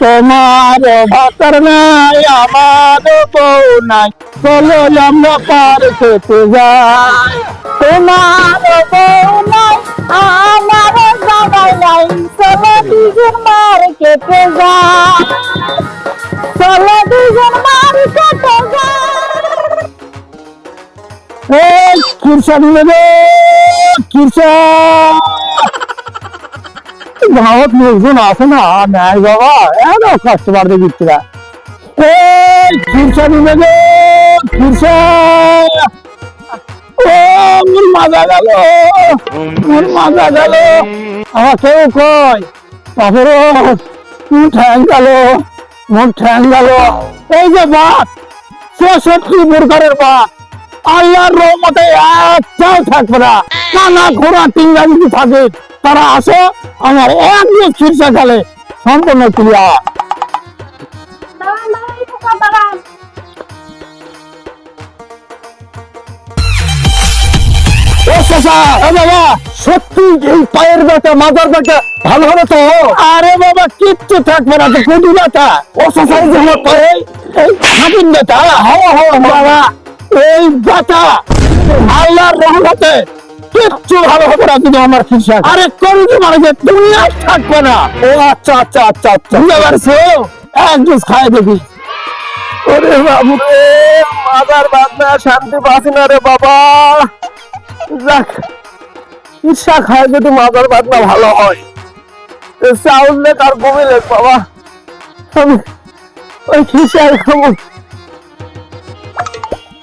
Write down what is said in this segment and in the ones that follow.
তোমার ভাতার নাই, আমার বউ নাই। চলো আমরা পার খেতে যাই। তোমার বউ নাই, আমার জামাই নাই। চলো দুজন মার খেতে যাই। চলো দুজন মার খেতে যাই। কিরসান নেবে কিরসান গাঁৱত লোকজন আছে না? নাই বাবা এত কাস্টমার দিচ্ছি না এই ও মাজা মাজা আমার কয় ঠ্যাং ঠ্যাং এই যে বাঘ চৌষট্টি প্রকারের বাঘ। আল্লাহর রহমতে একটাও থাকবে না। কানা ঘোড়া, টিঙ্গা যদি থাকে, তারা আসো, আমার এক খিরসা খেলে সম্পূর্ণ ও বাবা, সত্যি এই পায়ের ব্যথা, মাথার ব্যথা ভালো হবে তো? আরে বাবা, কিচ্ছু থাকবে না তো কুটি ব্যথা। ও যে আমার পায়ে, এই হাওয়া হাওয়া বাবা। এই ব্যথা আল্লাহর রহমতে কিচ্ছু ভালো হবে না যদি আমার খিসা আরে করবি মানে যে তুমি আর থাকবে না। ও আচ্ছা আচ্ছা আচ্ছা আচ্ছা। বুঝতে পারছ? এক জুস খাই দেখি। ওরে বাবু রে মাদার বাদনা শান্তি পাচ্ছি না রে বাবা। যাক ঈর্ষা খায় যদি মাদার বাদনা ভালো হয়। চাউল লেখ আর গমি লেখ বাবা। আমি ওই খিসাই খাব।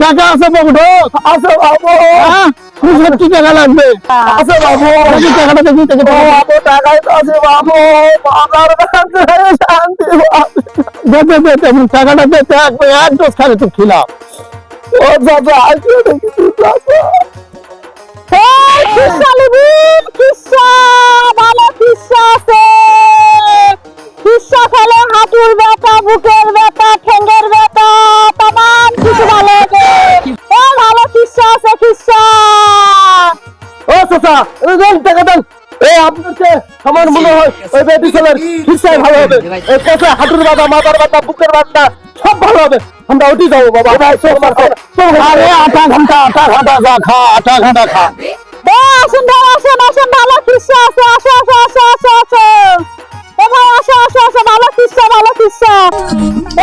টাকা আছে বাবু ঢোক আছে বাবু। সত্যি টাকা লাগবে? আছে বাবু। দেখি টাকাটা দেখি দেখি। বাবু টাকাই তো আছে বাবু। বাবার কাছে শান্তি দে দে দে দে টাকাটা দে থাকবে এক ডোজ খালে তো খিলাম। ও বাবা আসলে দেখি তুই দেন টাকা দেন। এই আপনাকে আমার মনে হয় ওই বেটি ছেলের কিসাই ভালো হবে। এই কাছে হাঁটুর ব্যথা মাথার ব্যথা বুকের ব্যথা সব ভালো হবে। আমরা উঠে যাব বাবা। আরে আটা ঘণ্টা আটা ঘণ্টা যা খা আটা ঘণ্টা খা। আসুন ভাই আসুন আসুন ভালো কিসা আছে আসো আসো আসো আসো আসো। ও ভাই আসো আসো আসো ভালো কিসা ভালো কিসা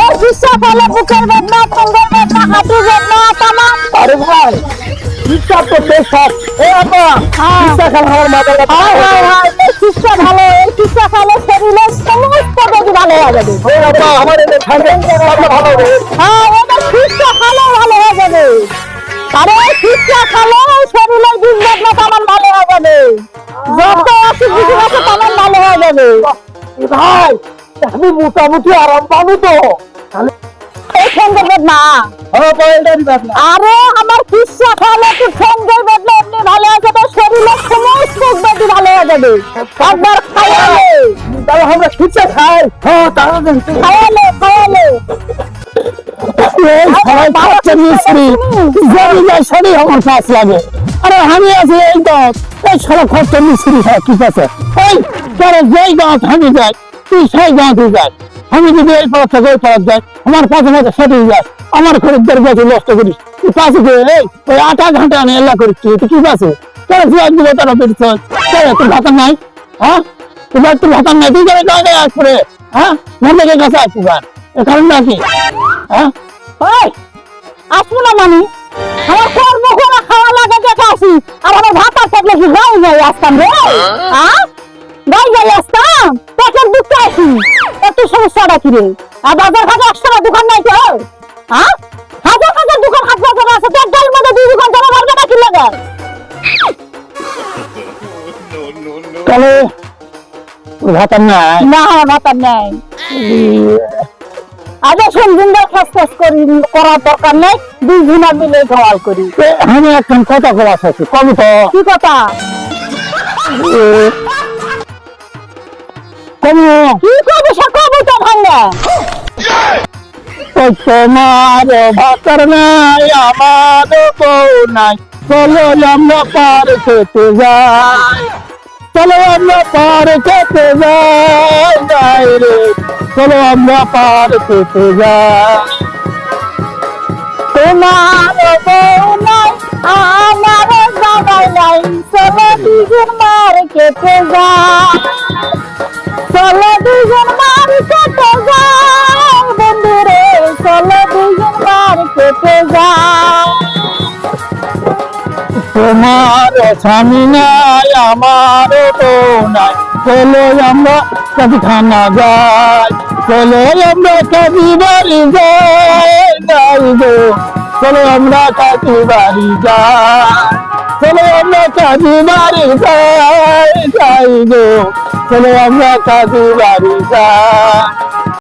এই কিসা ভালো এ আপা কিসা খাল আমার মাথার কথা হাই হাই হাই কিসা ভালো এই কিসা খালে শরীরে সমস্ত বেদি ভালো হয়ে যাবে। ও আপা আমার এনে ঠান্ডা ভালো হবে হ্যাঁ এটা কিসা খালে ভালো হয়ে যাবে। আরে কিসা খালে শরীরের বিষ বেদনা ভালো হয়ে যাবে। যত অসুখ বিসুখ আছে ভালো হয়ে যাবে। ভাই আমি মোটামুটি আরাম পাবো তো। এই সঙ্গে বেদনা আরে আমার তো সঙ্গে বেদনা এমনি ভালো হয়ে যাবে শরীরের সমস্ত বেদি ভালো হয়ে যাবে। একবার খাওয়ালে তাহলে আমরা খাই। হ্যাঁ তাহলে আরে আমি আছি এই গাছ এই সারা খরচা মিস্ত্রি ঠিক আছে? এই তোর যেই গাছ আমি যাই তুই সেই গাঁতে যাই আমি যদি এই পাড়া থেকে ওই পাড়া যাই আমার পাশে পাশে সেটে যাই আমার খরিদ্দার গাছে নষ্ট করিস। তুই পাশে গিয়ে এই ওই আটা ঘণ্টা আমি এল্লা করিস তুই তুই কি পাশে তোর দিলে তারা বেরিয়েছ তোর ভাতা নাই হ্যাঁ? তুই তোর ভাতা নাই তুই গায়ে আসবে হ্যাঁ? মন্দিরের কাছে আসবি এ কারণ নাকি হ্যাঁ? ওই আসব না মানি। আমার কর্ম করে খাওয়া লাগে দেখে আসি আর আমার ভাত থাকলে কি গাই যাই আসতাম রে। হ্যাঁ? গাই যাই আসতাম পেটের আসি। একটু সমস্যাটা কি রে? আর বাজার ঘাটে একশো দোকান নাই তো? হ্যাঁ? হাজার হাজার দোকান হাত বাজার আছে পেট ডাল মধ্যে দুই দোকান জমা পারবে না কি লাগে? তাহলে ভাতার নাই? না ভাতার নাই। আগে সঞ্জিন্দা খাস খাস করি করার দরকার নেই দুই ঝুনা মিলে সওয়াল করি। আমি একখান কথা বলা আছে কবি তো। কি কথা? কবি কি কবি তো ভাঙ্গা তোমার ভাতার নাই, আমার বউ নাই। চলো আমরা পার খেতে যাই। চলো আমরা পার খেতে যাই যাই রে। চলো আমরা পার খেতে যাই। তোমার বউ নাই, আমার জামাই নাই। চলো দুজন মার কেটে যায় তোমার স্বামী নাই আমার বউ নাই। চলো আমরা কবি খানা যাই চলো আমরা কবি বাড়ি যাই যাই চলো আমরা কাকি বাড়ি যাই চলো আমরা কাকি বাড়ি যাই যাই গো। চলো আমরা কাকি বাড়ি যাই।